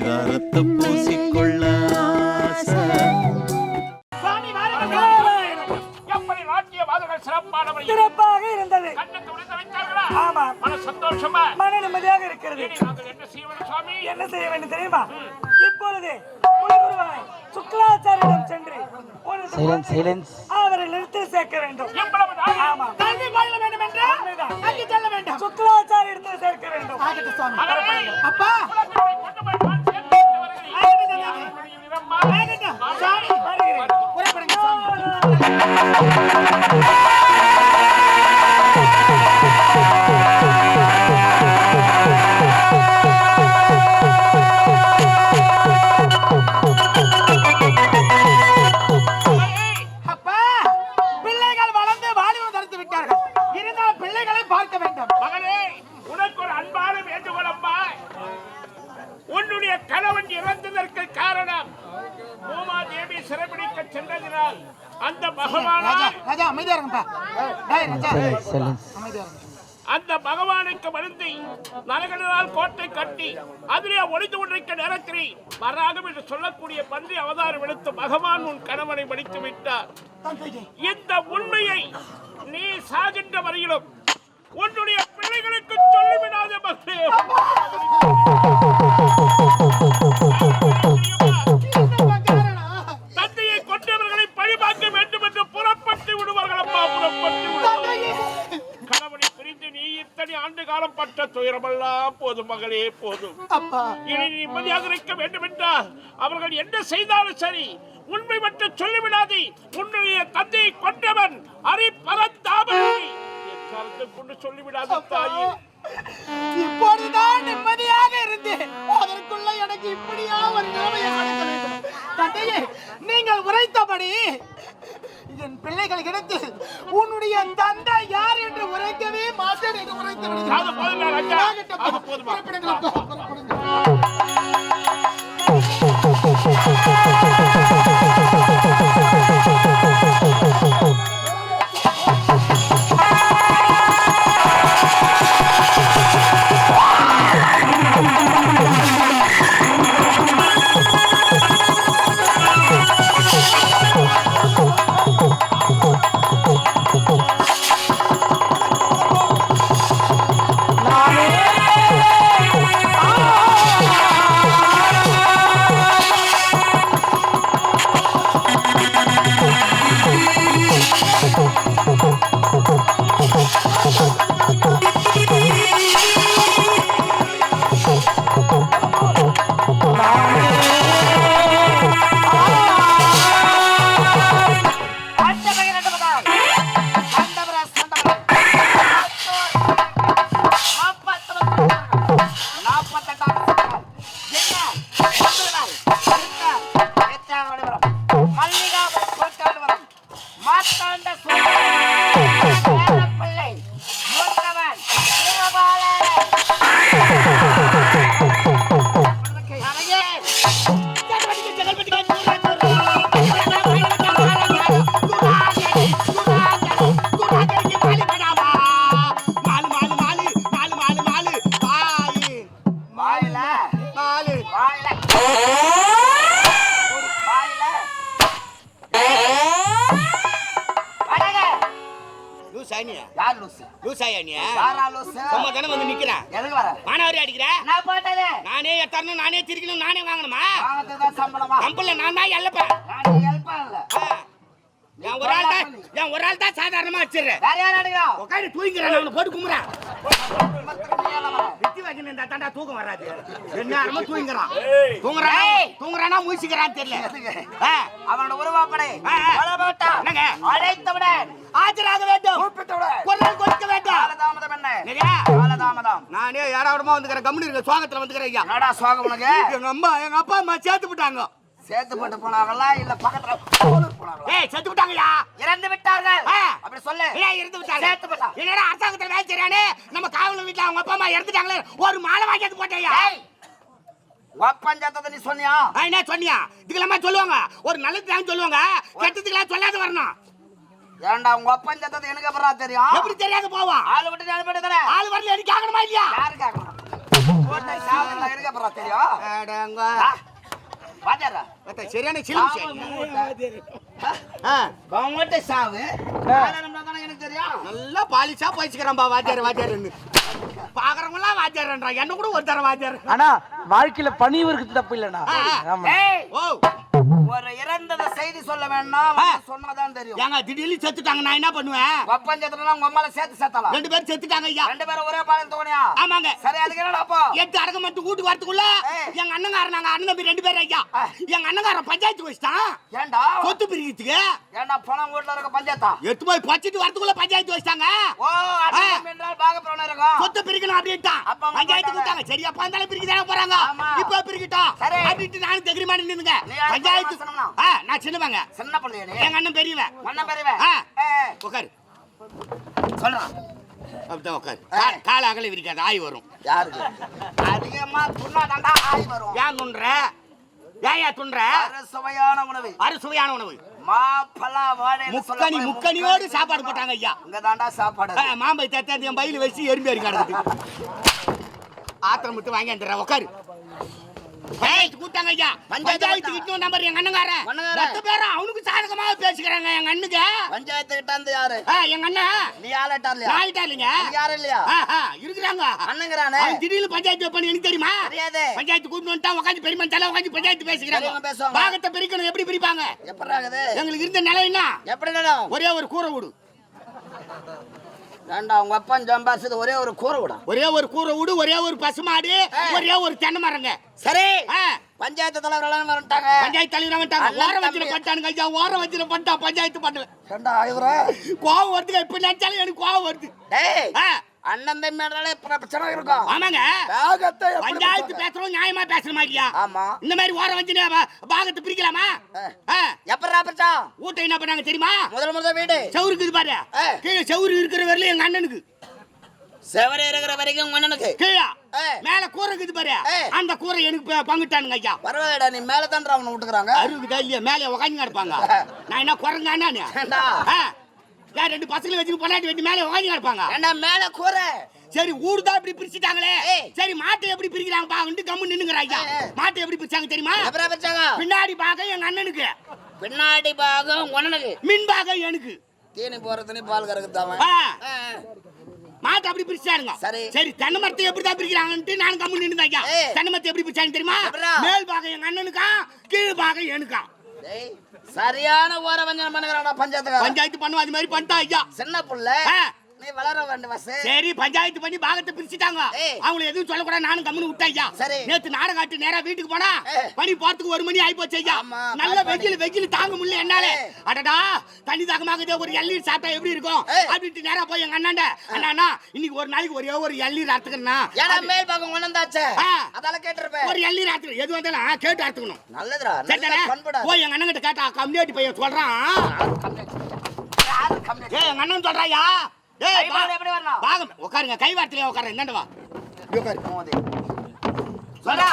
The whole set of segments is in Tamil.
பரிதாரத்தை பூசிக்கொள்ள சிறப்பாக இருந்தது. கண்ணுக்கு விழுந்து வைத்தார்களா? ஆமா. மன சந்தோஷமா? மன நிம்மதியாக இருக்கிறது. என்ன செய்ய வேண்டும் தெரியுமா? இப்பொழுது குலகுருவாய் சுக்லாச்சாரியிடம் சென்று அவரை நிறுத்தி சேர்க்க வேண்டும். ஆமா. வேண்டும் என்று அங்கு செல்ல வேண்டும். சுக்லாச்சாரி இடத்தில் சேர்க்க வேண்டும். மகனே உனக்கு ஒரு அன்பான வேண்டுகோள் அம்மா உன்னுடைய கணவன் இறந்ததற்கு காரணம் பூமாதேவி சிறைபிடிக்க சென்றதினால். அந்த பகவானுக்கு வருந்தி நரகனால் கோட்டை கட்டி அதிலே ஒளிந்து கொண்டிருக்க நேரத்தில் வராகம் என்று சொல்லக்கூடிய பன்றி அவதாரம் எடுத்து பகவான் உன் கணவனை மடித்து விட்டார். இந்த உண்மையை நீ சாகின்ற வரையிலும் உன்னுடைய பிள்ளைகளுக்கு சொல்லிவிடாத மகளே என்னப்பா காரணம் தந்தையை கொண்டவர்களை பழிபார்க்க வேண்டும் என்று புறப்பட்டு விடுவார்கள் அம்மா புறப்பட்டு கணவனை பிரிந்து நீ இத்தனை ஆண்டு காலம் பட்ட துயரமெல்லாம் போதும் மகளே போதும். அப்பா. இனி நிம்மதியாக இருக்க வேண்டும் என்றால் அவர்கள் என்ன செய்தாலும் சரி உண்மை மட்டும் சொல்லிவிடாதே. உன்னுடைய தந்தையை கொண்டவன் அடிக்கிற? நான் எத்தரணும் நானே திரிக்கணும் நானே வாங்கணுமா? சம்பளமா? நான் தான் பண்ணல என் ஒரு ஆள் தான் என் ஒரு ஆள் தான் சாதாரணமா வச்சிடுறேன். உட்காந்து தூங்கிக்கிறேன் நான் போட்டு கும்புறேன். தாண்டா தூக்கம் வராது. என்ன தூங்குறான்? தூங்குறானா. தூங்குறானா? மூசிக்கிறான்னு தெரியல. அவனோட உருவாப்படை என்னங்க? அழைத்தவுடன் ஆஜராக வேண்டும். குரல் கொடுக்க வேண்டும். காலதாமதம் என்ன? சரியா? காலதாமதம். நானே யாராவதுமா வந்துக்கிறேன். கம்முனு இருக்க சோகத்துல வந்துக்கிறேன் ஐயா. என்னடா சோகம் உனக்கு? எங்க அம்மா எங்க அப்பா அம்மா சேர்த்து விட்டாங்க சேர்த்து போட்டு போனாங்களா? இல்ல பக்கத்துல போனாங்களா? ஏய் செத்து விட்டாங்கய்யா. இறந்து விட்டார்கள். அப்படி சொல்லு. ஏன் இருந்து விட்டாங்க சேர்த்து விட்டா என்னடா அரசாங்கத்துல வேலை நம்ம காவல் வீட்டுல அவங்க அப்பா அம்மா இறந்துட்டாங்களே. ஒரு மாலை வாங்கிட்டு போட்டேயா ஏய் ஒப்பஞ்சத்தை நீ சொன்னியா? என்ன சொன்னியா? இதுக்கெல்லாமா சொல்லுவாங்க. ஒரு நல்லதுதான் சொல்லுவாங்க. கெட்டதுக்கெல்லாம் சொல்லாத வரணும். ஏன்டா உங்க எனக்கு அப்புறம் தெரியும்? எப்படி தெரியாத போவான் ஆளு விட்டு ஆள் வரல எனக்கு ஆகணுமா இல்லையா? யாரு கேட்கணும்? கோட்டை சாவல இருக்க போறா தெரியும் வாத்தியாரா மத்த சரியான சிலுமிஷம். சாவு எனக்கு தெரியும். நல்லா பாலிஷா போயிச்சுக்கிறான்பா வாத்தியார் வாத்தியார்னு பாக்குறவங்களாம் வாத்தியார்ன்றான் என்ன கூட ஒரு தர வாத்தியார் ஆனா வாழ்க்கையில பணிவு இருக்குது தப்பு இல்லண்ணா. ஓ. இறந்தத செய்தி சொல்ல வேண்டாம் சொன்னாதான் தெரியும். ஏங்க திடீர்னு செத்துட்டாங்க நான் என்ன பண்ணுவேன்? ஒப்பஞ்சத்துல உங்க அம்மால சேர்த்து சேர்த்தலாம். ரெண்டு பேரும் செத்துட்டாங்க ஐயா. ரெண்டு பேரும் ஒரே பாலம் தோணியா? ஆமாங்க. சரி அதுக்கு என்னடா அப்போ? எட்டு அடக்க மட்டும் வீட்டுக்கு வரதுக்குள்ள. எங்க அண்ணங்காரன் நாங்க அண்ணன் தம்பி ரெண்டு பேரும் ஐயா. எங்க அண்ணங்காரன் பஞ்சாயத்து வச்சுட்டான். ஏன்டா சொத்து பிரிக்கிறதுக்கு. ஏன்டா பணம் வீட்டுல இருக்க பஞ்சாயத்தா? எட்டு போய் பச்சிட்டு வரதுக்குள்ள பஞ்சாயத்து வச்சிட்டாங்க. ஓ என்றால் பாகப்பிரவணம் இருக்கும். சொத்து பிரிக்கணும் அப்படின்ட்டான். பஞ்சாயத்து. கொடுத்தாங்க சரியா பந்தாலும் பிரிக்க தானே போறாங்க. இப்ப பிரிக்கட்டும். அப்படின்ட்டு நானும் தெகிரிமா நின்னுங்க. நீ யாரு பஞ்சாயத்து நான் சின்னவங்க. சின்ன பிள்ளையா எங்க அண்ணன் பெரியவன். மண்ண பெரியவன். ஏய், உட்காரு சொல்றான் அப்படிதான் உட்காரு கால அகல விரிக்காது ஆய் வரும். யாருக்கு? அதிகமா துண்ணாதாண்டா ஆய் வரும். ஏன் துன்ற ஏன் ஏன் துன்ற அறு சுவையான உணவு. அறுசுவையான உணவு. மா பலா வாழை முக்கனி முக்கனியோடு சாப்பாடு போட்டாங்க ஐயா. இங்க தாண்டா சாப்பாடு மாம்பை தத்தாந்து என் பையில வச்சு எறும்பி அடிக்காடுது ஆத்திரம் விட்டு வாங்கி வந்துடுறேன் உட்காரு கூட்டாங்க ஐயா. பஞ்சாயத்து கிட்ட நம்பர் எங்க அண்ணங்காரன். மொத்த பேரும் அவனுக்கு சாதகமாக பேசிக்கிறாங்க எங்க அண்ணுக்கு. பஞ்சாயத்து கிட்ட யாரு? எங்க அண்ணன் நீ ஆளட்டா இல்லையா? இல்லைங்க. நீ யாரும் இல்லையா? இருக்கிறாங்க. அண்ணங்கிறானே. திடீர்னு பஞ்சாயத்து வைப்பான்னு எனக்கு தெரியுமா? தெரியாது. பஞ்சாயத்து கூட்டு வந்துட்டா உட்காந்து பெரியமன் தலை உட்காந்து பஞ்சாயத்து பேசிக்கிறாங்க. பாகத்தை பிரிக்கணும் எப்படி பிரிப்பாங்க? எப்படி எங்களுக்கு இருந்த நிலை என்ன? எப்படி ஒரே ஒரு கூரை வீடு. ஏண்டா உங்க அப்பன் சம்பாரிச்சது ஒரே ஒரு கூரை விடா. ஒரே ஒரு கூரை வீடு ஒரே ஒரு பசுமாடு ஒரே ஒரு தென்னை மரங்க. சரி. பஞ்சாயத்து தலைவர் எல்லாம் வந்துட்டாங்க பஞ்சாயத்து தலைவர் வந்துட்டாங்க ஓரம் தம்பி. பட்டானுங்க ஐயா ஓரம் வச்சுட்டு பட்டா பஞ்சாயத்து பண்ணல ஏண்டா இவரா கோவம் வருதுங்க இப்ப நினைச்சாலும் எனக்கு கோவம் வருது. டேய். அண்ணன் தம்பி மேலே பிரச்சனை இருக்கும்? ஆமாங்க. பாகத்தை எப்படி பஞ்சாயத்து? பேசுறோம் நியாயமா பேசுற மாதிரியா ஆமா. இந்த மாதிரி ஓரம் வச்சு பாகத்தை பிரிக்கலாமா? எப்படா பிரச்சா வீட்டை என்ன பண்ணாங்க தெரியுமா? முதல் முதல் வீடு. செவுரு இருக்குது பாரு. ஆ. கீழே செவுரு இருக்கிற வரல எங்க அண்ணனுக்கு. செவரே இருக்கிற வரைக்கும் உங்க அண்ணனுக்கு. கீழே. மேல கூரை இருக்குது பாரு. அந்த கூரை எனக்கு பங்கிட்டானுங்க ஐயா. பரவாயில்லடா நீ மேல தான்டா அவனை விட்டுக்கிறாங்க. அருகுதா இல்லையா? மேலே உக்காந்து கிடப்பாங்க. நான் என்ன குரங்க அண்ணானு ஏண்டா? ஆ, ஏன் ரெண்டு பசங்களை வச்சு பொண்டாட்டி வெட்டி மேலே உக்காந்து கிடப்பாங்க? ஏண்டா மேல கூரை சரி ஊர் தான் இப்படி பிரிச்சுட்டாங்களே. சரி மாட்டை எப்படி பிரிக்கிறாங்க பாங்கன்ட்டு கம்மு ஐயா. மாட்டை எப்படி பிரிச்சாங்க தெரியுமா? பின்னாடி பாகம் எங்க அண்ணனுக்கு. பின்னாடி பாகம் அண்ணனுக்கு மின் பாகம் எனக்கு. தீனி போறதுன்னு பால் கறக்குதாவன் ஆ, மாட்டை அப்படி பிரிச்சாருங்க சரி. சரி தென்னை மரத்தை எப்படி தான் பிரிக்கிறாங்கன்ட்டு நான் கம்மு நின்று ஐயா. ஏய். தென்னை மரத்தை எப்படி பிரிச்சாங்க தெரியுமா? மேல் பாகம் எங்க அண்ணனுக்கா? கீழ் பாகம் எனக்கா? சரியான ஓர வஞ்சனம் பண்ணுகிறாடா பஞ்சாயத்துக்காரன்? பஞ்சாயத்து பண்ணுவோம் அது மாதிரி பண்ணிட்டா ஐயா. சின்ன புள்ள. நீ வளர வேண்டும் வசு. சரி பஞ்சாயத்து பண்ணி பாகத்தை பிரிச்சுட்டாங்க. அவங்கள எதுவும் சொல்லக்கூடாது நானும் கம்முன்னு விட்டேன் ஐயா. சரி. நேத்து நாடகம் ஆட்டு நேரா வீட்டுக்கு போனா. பனி போறதுக்கு ஒரு மணி ஆயி போச்சு ஐயா நல்ல. வெயில் வெயில் தாங்க முடியல என்னால. அடடா தண்ணி தாகமாகுதே ஒரு எள்ளீர் சாப்பிட்டா எப்படி இருக்கும். அப்படின்ட்டு நேரா போய் எங்க அண்ணாண்ட அண்ணா இன்னைக்கு ஒரு நாளைக்கு ஒரே ஒரு எள்ளீர் அறுத்துக்கணும் ஏன்னா மேல் பாகம் ஒண்ணந்தாச்சே ஆ. அதால கேட்டிருப்பேன். ஒரு எள்ளீர் அறுத்துக்கணும் எது வந்தாலும் கேட்டு அறுத்துக்கணும். நல்லதுடா போய் எங்க அண்ணன் கிட்ட கேட்டா கம்யூனிட்டி பையன் சொல்றான். ஏய் எங்க அண்ணன் சொல்றாயா ஏய் கை வாடு எப்படி வரணும்? பாகம் உட்காருங்க. கை வார்த்தையில உட்காரு. வா. சொல்றா.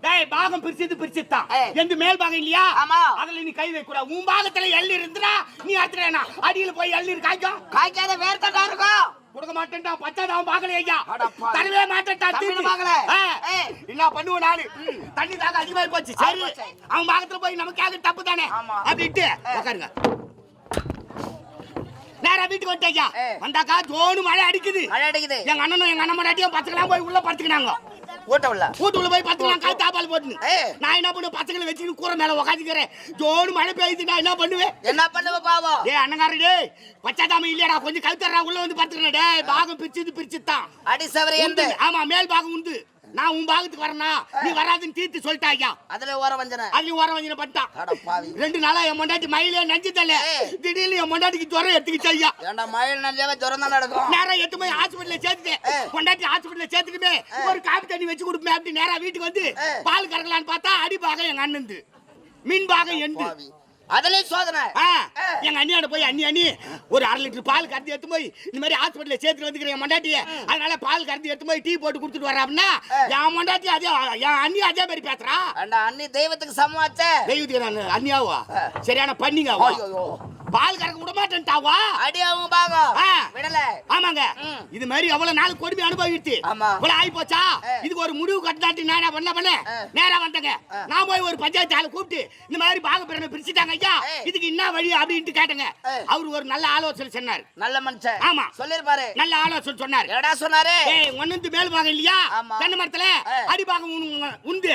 டேய் பாகம் பிரிச்சது பிரிச்சுதான் ஏய். எந்த மேல் பாகம் இல்லையா? ஆமா. அதுல நீ கை வைக்க கூடாது உன் பாகத்துல எள்ளி இருந்துடா. நீ அத்துறேனா அடியில போய் எள்ளி காய்க்கும் காய்க்காத வேர்த்தடா இருக்கும் கொடுக்க மாட்டேன்டா. பச்சை தான் பாக்கல ஐயா. தரவே மாட்டேன்டா தீர்த்து. பாக்கல. என்ன பண்ணுவோம் நானு. தண்ணி தாக அதிகமாகி போச்சு. சரி. அவன் பாகத்துல போய் நமக்காக தப்பு தானே. அப்படின்ட்டு உட்காருங்க. நேரா வீட்டுக்கு ஏய். வந்தாக்கா ஜோனு மழை அடிக்குது. மழை அடிக்குது. எங்க அண்ணனும் எங்க அண்ணன் மடாட்டியும் பத்துக்கலாம் போய் உள்ள படுத்துக்கினாங்க. ஊட்ட உள்ள. வீட்டுக்குள்ள போய் பத்துக்கலாம் கை தாப்பால் ஏய். நான் என்ன பண்ணுவேன் பசங்களை வச்சுக்கிட்டு கூரை மேல உக்காந்துக்கிறேன். ஜோனு மழை பெய்யுது நான் என்ன பண்ணுவேன்? என்ன பண்ணுவ பாவம்? டேய் அண்ணங்காரன் டேய் பச்சாதாம இல்லையாடா? கொஞ்சம் கழுத்தறா உள்ள வந்து படுத்துக்கிறேன் டேய். பாகம் பிரிச்சது பிரிச்சுதான் அடி சவரி. ஆமா மேல் பாகம் உண்டு. நான் உன் பாகத்துக்கு வரனா? நீ வராதுன்னு தீர்த்து சொல்லிட்டா ஐயா அதுல ஓர வஞ்சன. அதுலயும் ஓர வஞ்சின பண்ணிட்டான். ரெண்டு நாளா என் மொண்டாட்டி மயிலே நஞ்சு ஏய். திடீர்னு என் மொண்டாட்டிக்கு ஜுரம் எடுத்துக்கிச்சு ஐயா. ஏண்டா மயில் நஞ்சாவே ஜுரம் தான் நடக்கும் நேரா எட்டு போய் ஹாஸ்பிட்டல்ல சேர்த்துட்டேன். ஏய். கொண்டாட்டி ஹாஸ்பிட்டல்ல சேர்த்துட்டுமே ஒரு காப்பி தண்ணி வச்சு கொடுப்பேன் அப்படி நேரா வீட்டுக்கு வந்து. பால் கறக்கலான்னு பார்த்தா அடி பாகம் எங்க அண்ணந்து மீன் பாகம் எந்து பாவி அதுலயும் சோதனை. எங்க அண்ணியாட போய் அண்ணி அண்ணி ஒரு அரை லிட்டர் பால் கறந்து எடுத்து போய் இந்த மாதிரி ஹாஸ்பிட்டல்ல சேர்த்து வந்துக்கிறேன் என் மண்டாட்டிய. அதனால பால் கறந்து எடுத்து போய் டீ போட்டு கொடுத்துட்டு அப்படின்னா என் மண்டாட்டி அதே என் அண்ணி அதே மாதிரி பேசுறா. அண்ணி தெய்வத்துக்கு சமமாச்சே தெய்வத்துக்கு நான் அண்ணியாவா? சரியான பண்ணிங்க ஐயோ பால் கறக்க விட மாட்டேன்ட்டாவா அடி அவங்க பாகம் ஆ. விடல ஆமாங்க. இது மாதிரி அவ்வளவு நாள் கொடுமை அனுபவிச்சு. இவ்வளவு ஆகி போச்சா. இதுக்கு ஒரு முடிவு கட்டாட்டி நான் என்ன பண்ண பண்ண. நேரா வந்தேங்க. நான் போய் ஒரு பஞ்சாயத்து ஆளை கூப்பிட்டு இந்த மாதிரி பாக பிறனை பிரிச்சுட்டாங்க ஐயா. இதுக்கு என்ன வழி அப்படின்ட்டு கேட்டங்க. அவர் ஒரு நல்ல ஆலோசனை சொன்னார் நல்ல மனுஷன் ஆமா. சொல்லிருப்பாரு நல்ல ஆலோசனை சொன்னார் என்னடா சொன்னாரு ஏய் ஒன்னு மேல் பாகம் இல்லையா. தென்னை மரத்துல ஆ. அடி பாகம் உன் உண்டு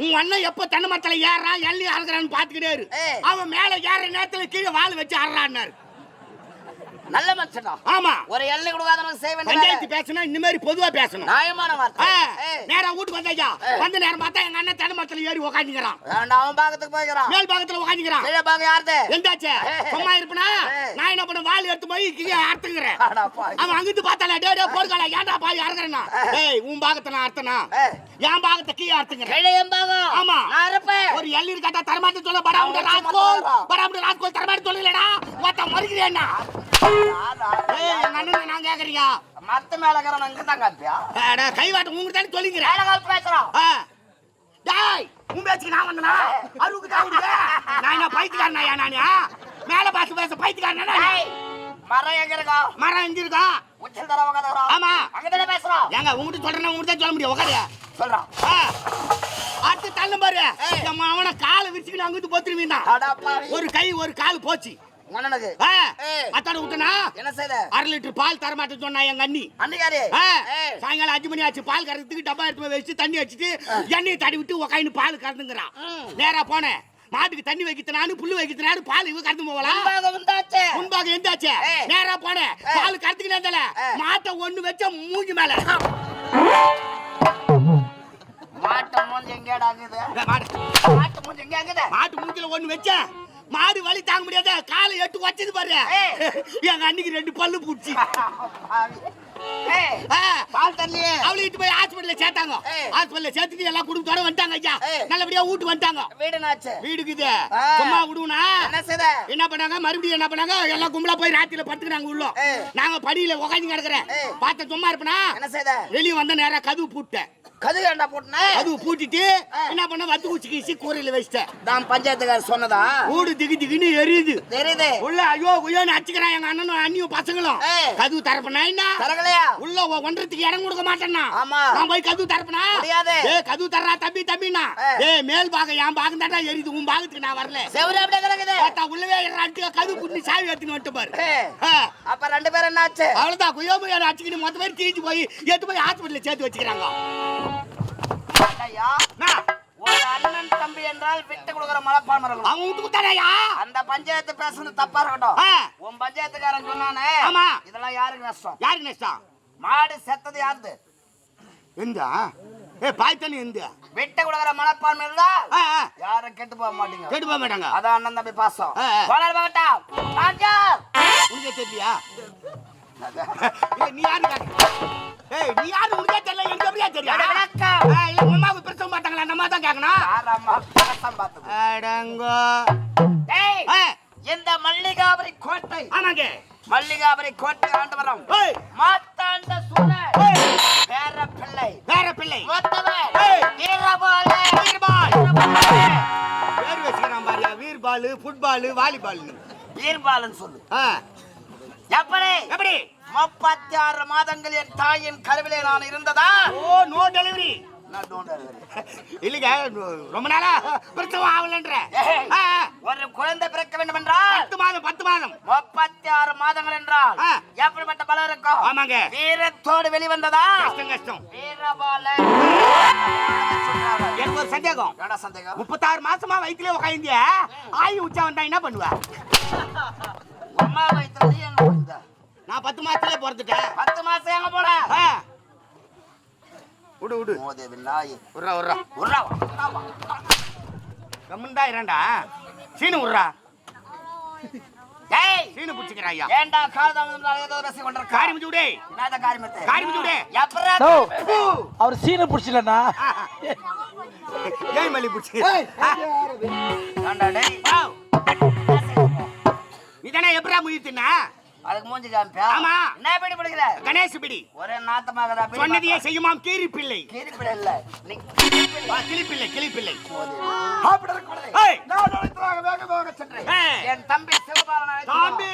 உன் அண்ணன் எப்ப தென்னை மரத்துல ஏறான் எள்ளி அறுக்கிறான்னு பாத்துக்கிட்டே இரு. அவன் மேல ஏற நேரத்துல கீழே வால் வச்சு ஆடுறான்னாரு நல்ல மனுஷனா? ஆமா. ஒரு எல்லை கொடுக்காதவனுக்கு செய்ய வேண்டிய பஞ்சாயத்து பேசணும் இந்த மாதிரி பொதுவா பேசணும். நியாயமான வார்த்தை. நேரா வீட்டுக்கு வந்தாச்சா ஏய். வந்த நேரம் பார்த்தா எங்க அண்ணன் தென்னை மரத்துல ஏறி உக்காந்துக்கிறான். அவன் பாகத்துக்கு போய்க்கிறான்? மேல் பாகத்துல உக்காந்துக்கிறான். கீழே பாகம் யாருது? எந்தாச்சு. சும்மா இருப்பனா. நான் என்ன பண்ண வால் எடுத்து போய் கீழே அறுத்துக்கிறேன். அவன் அங்கிட்டு பார்த்தால டே டே போடுக்கால ஏன்டா பாய் அறுக்கிறேன்னா? ஏய் உன் பாகத்தை நான் அறுத்தனா. என் பாகத்தை கீழே அறுத்துக்கிறேன். என் பாகம். ஆமா. நான் எள்ளீர் கட்டா தரமாட்டு சொல்ல படாமுட சும்மா படாமுட ராஸ்கோல் தரமாட்டு சொல்லலடா மொத்த மறுக்கிறேன்னா. ஏய் அண்ணன் நான் கேக்குறியா? மத்த மேல இருக்கிறவன் இங்க தான் காப்பியா அட கைவாட்டு உங்களுக்கு தானே சொல்லிக்கிறேன். வேலை கால் பேசுறான் ஆ. டேய் உன் பேச்சுக்கு நான் வந்தனா? அருவுக்கு தான் விடுங்க நான் என்ன பைத்தியக்காரனா நானு மேல பாத்து பேச பைத்தியக்காரனா நானு? ஏய், மரம் எங்க இருக்கா? மரம் எங்க இருக்கா? உச்சல் தர உட்காந்துக்கிறான் ஆமா. அங்கதானே பேசுறான் ஏங்க உங்ககிட்ட சொல்றேன்னா உங்ககிட்ட தான் சொல்ல முடியும். உட்காரு சொல்றான் ஆ. தள்ளும் பாரு. நம்ம அவனை காலை விரிச்சுக்கிட்டு அங்கிட்டு பாவி. ஒரு கை ஒரு கால் போச்சு. அத்தாட விட்டனா என்ன செய்த? அரை லிட்டர் பால் தர மாட்டேன்னு சொன்னா எங்க அண்ணி. சாயங்காலம் அஞ்சு மணி ஆச்சு பால் கறக்கிறதுக்கு டப்பா எடுத்து வச்சு தண்ணி வச்சுட்டு எண்ணெயை தடி விட்டு உக்காந்து பால் கறந்துங்கிறான் நேரா போனேன் மாட்டுக்கு தண்ணி வைக்கிறனானு புல்லு வைக்கிறனானு பால் இவ கறந்து போகலாம் முன்பாக எந்தாச்சு. நேரா போனேன். பால் கறந்துக்கிட்டே. மாட்டை ஒண்ணு வச்ச மூஞ்சி மேல. மாட்டு மூஞ்சி எங்க இருக்குது? மாட்டு மூஞ்சில ஒண்ணு வச்சேன். மாடு வலி தாங்க முடியாத காலை எட்டு வச்சது பாரு. எங்க அன்னைக்கு ரெண்டு பல்லு பூச்சி. பால் தரலையே. அவளை இட்டு போய் ஹாஸ்பிட்டல்ல சேர்த்தாங்க. ஹாஸ்பிட்டல்ல சேர்த்துட்டு எல்லாம் குடும்பத்தோட வந்துட்டாங்க ஐயா. நல்லபடியா வீட்டு வந்துட்டாங்க. வீடு நாச்சு வீடுக்குது. ஆ. சும்மா விடுவனா என்ன பண்ணாங்க? மறுபடியும் என்ன பண்ணாங்க? எல்லாம் கும்பலா போய் ராத்திரில படுத்துக்கிறாங்க உள்ள. நாங்க படியில உட்காந்து கிடக்குறேன். பார்த்த சும்மா இருப்பனா? வெளிய வந்த நேரா கதவு பூட்டேன். கது ஏண்டா போட்டுன. கதவு பூட்டிட்டு என்ன பண்ண வத்து குச்சி கீசி கூரையில வச்சிட்டேன். நான் பஞ்சாயத்துக்காரர் சொன்னதா? ஊடு திகி திகின்னு எரியுது. தெரியுது. உள்ள ஐயோ குயோன்னு அடிச்சுக்கிறான். எங்க அண்ணனும் அண்ணியும் பசங்களும். கதவு தரப்பனா என்ன? தரகலையா உள்ள ஒ- ஒன்றதுக்கு இடம் கொடுக்க மாட்டேன்னா. ஆமா. நான் போய் கதவு தரப்பனா முடியாது. ஏ கதவு தர்றா தம்பி தம்பினா. ஏ. மேல் பாகம் என் பாகம் தாண்டா எரியுது. உன் பாகத்துக்கு நான் வரல. செவரு அப்படியே கிடக்குது. பார்த்தா உள்ளவே இறான்ட்டு கதவு புண்ணி சாவி எடுத்துன்னு வந்துட்டு பாரு. அப்ப ரெண்டு பேரும் என்னாச்சு? அவ்வளவுதான். குயோமு அடிச்சுக்கிட்டு மொத்த பேர் தீஞ்சு போய் எடுத்து போய் ஹாஸ்பிட்டல்ல சேர்த்து வச்சுக்கிறாங்க. ஒரு அண்ணன் தம்பி என்றால் விட்டு கொடுக்குற இருக்கணும் அவன் விட்டு அந்த பஞ்சாயத்து பேசுறது தப்பா இருக்கட்டும். உன் பஞ்சாயத்துக்காரன் சொன்னானே ஆமா. இதெல்லாம் யாருக்கு நஷ்டம்? யாருக்கு நஷ்டம்? மாடு செத்தது யாருது எந்த? ஏ பாய் தண்ணி எந்த? விட்டு கொடுக்குற மனப்பான்மை இருந்தா யாரும் கெட்டு போக மாட்டீங்க. கேட்டு போக மாட்டாங்க. அதான் அண்ணன் தம்பி பாசம். போனாரு பாக்கட்டா ராஜார் உனக்கே இல்ல, நீ யாரு? ஏய் நீ யாரு? உனக்கே தெரியல எனக்கு எப்படியா தெரியும் இல்ல பிரசவம் பார்த்தாங்களா நம்ம தான் கேட்கணும் அடங்கோ. ஏய் இந்த மல்லிகாபுரி கோட்டை. ஆமாங்க. மல்லிகாபுரி கோட்டை ஆண்டு வரோம் மாத்தாண்ட சூழல் பேர பிள்ளை. வேற பிள்ளை. மொத்தவன். வீரபாலே. வீர்பால். பேர் வச்சுக்கிறான் பாரியா வீர்பால் ஃபுட்பால் வாலிபால் வீரபாலன் சொல்லு. எப்படி? எப்படி? முப்பத்தி ஆறு மாதங்கள் என் தாயின் கருவிலே நான் இருந்ததா? Oh no delivery. இல்லைங்க ரொம்ப நாளா பிரசவம் ஆகலன்ற. ஒரு குழந்தை பிறக்க வேண்டும் என்றால் பத்து மாதம் பத்து மாதம். முப்பத்தி ஆறு மாதங்கள் என்றால். எப்படிப்பட்ட பலம் இருக்கும்? ஆமாங்க. வீரத்தோடு வெளிவந்ததா? கஷ்டம் கஷ்டம். வீரபாலன் சொல்றாங்க. எனக்கு ஒரு சந்தேகம். சந்தேகம்? முப்பத்தாறு மாசமா வயிற்றுல உட்காந்திய ஆயு உச்சா வந்தா என்ன பண்ணுவ? அம்மா? நான் பத்து மாசத்துல பிறந்துட்டேன். பத்து மாசம் எங்க ஆ. விடு விடு. விட்றா விட்றா உர்றா வா, உர்றா வா. கம்முண்டா இரண்டா. சீனு விட்றா டேய் சீனு பிடிச்சிக்கிறா ஐயா. ஏண்டா காலதாமதம் ஏதோ ரசி கொண்டிருக்கா? காரி முடிச்சு விடு. என்னத காரியமத்தை காரி முடிச்சு விடு. எப்பரா நோ அவர் சீனை பிடிச்சிலண்ணா? ஏய் மல்லி பிடிச்சி. ஏண்டா டேய்? நீ தானே அதுக்கு மூஞ்சி காமிப்பா ஆமா. என்ன படி படிக்கிற கணேச பிடி ஒரே நாத்தமாக சொன்னதையே செய்யுமாம் கீரி பிள்ளை இல்ல நீ ஆ, கிளிப்பிள்ளை கிளிப்பிள்ளை அப்படி இருக்கக்கூடாது. ஏய். நான் உழைத்ததாக வேகமாக சென்றேன். என் தம்பி சிவபாலன் தாம்பி.